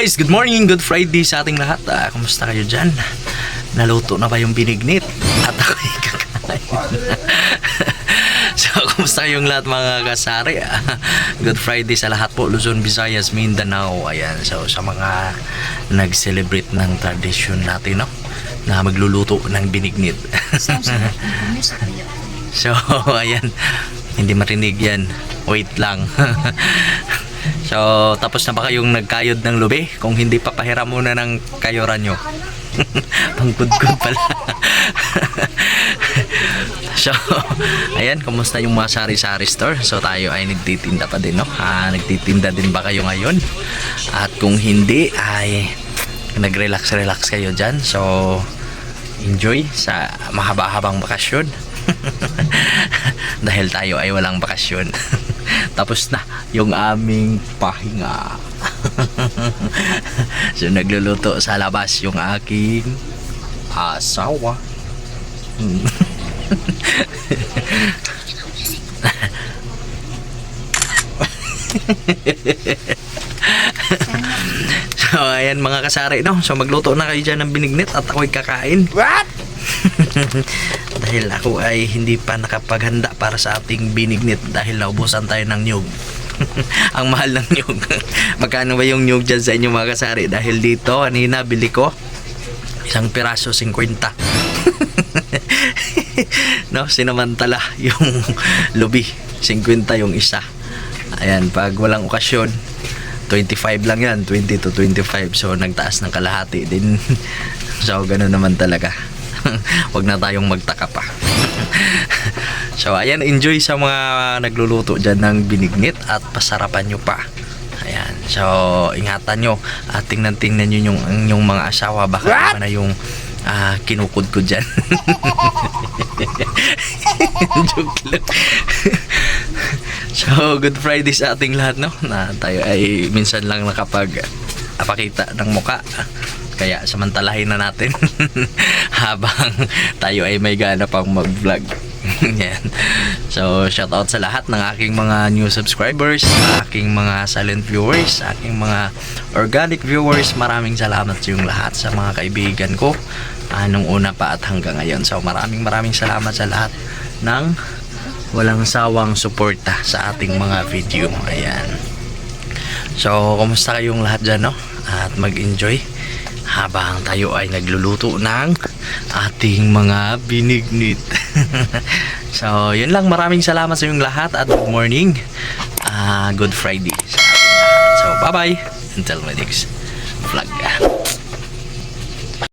Guys, good morning, good Friday sa ating lahat. Ah, kumusta kayo dyan? Naluto na ba yung binignit? At ako'y kakain. so, kumusta kayong lahat mga kasari? Ah, Good Friday sa lahat po, Luzon, Visayas, Mindanao. Ayan, so sa mga nag-celebrate ng tradisyon natin, no? Na magluluto ng binignit. So, ayan. Hindi marinig yan. Wait lang. so, tapos na ba kayong nagkayod ng lubi? Kung hindi pa pahiram muna ng kayoran nyo. Pangkudkod pala. so, ayan. Kumusta yung mga sari-sari store? So, tayo ay nagtitinda pa din, no? Ah, nagtitinda din ba kayo ngayon? At kung hindi, ay nag-relax-relax kayo dyan. So, enjoy sa mahaba-habang bakasyon. Dahil tayo ay walang bakasyon. Tapos na yung aming pahinga. so nagluluto sa labas yung aking asawa. So ayan mga kasari no. So magluto na kayo dyan ng binignit at ako'y kakain. What? dahil ako ay hindi pa nakapaghanda para sa ating binignit dahil naubusan tayo ng nyug. Ang mahal ng nyug. Magkano ba yung nyug dyan sa inyo mga kasari? Dahil dito, kanina bili ko isang piraso 50. no, sinamantala yung lubi. 50 yung isa. Ayan, pag walang okasyon, 25 lang yan, 20 to 25. So, nagtaas ng kalahati din. so, ganun naman talaga. Huwag na tayong magtaka pa. so, ayan, enjoy sa mga nagluluto dyan ng binignit at pasarapan nyo pa. Ayan. So, ingatan nyo at tingnan-tingnan nyo yung, yung mga asawa. Baka What? naman na yung ah, kinukod ko dyan. Joke lang. so, good Friday sa ating lahat, no? Na tayo ay minsan lang nakapag apakita ng muka. Kaya samantalahin na natin habang tayo ay may gana pang mag-vlog. Yan. So, shout out sa lahat ng aking mga new subscribers, aking mga silent viewers, aking mga organic viewers. Maraming salamat sa yung lahat sa mga kaibigan ko ah, nung una pa at hanggang ngayon. So, maraming maraming salamat sa lahat ng walang sawang suporta sa ating mga video. Ayan. So, kumusta kayong lahat dyan, no? At mag-enjoy habang tayo ay nagluluto ng ating mga binignit. so, yun lang. Maraming salamat sa inyong lahat at good morning. Ah, good Friday sa ating lahat. So, bye-bye. Until my next.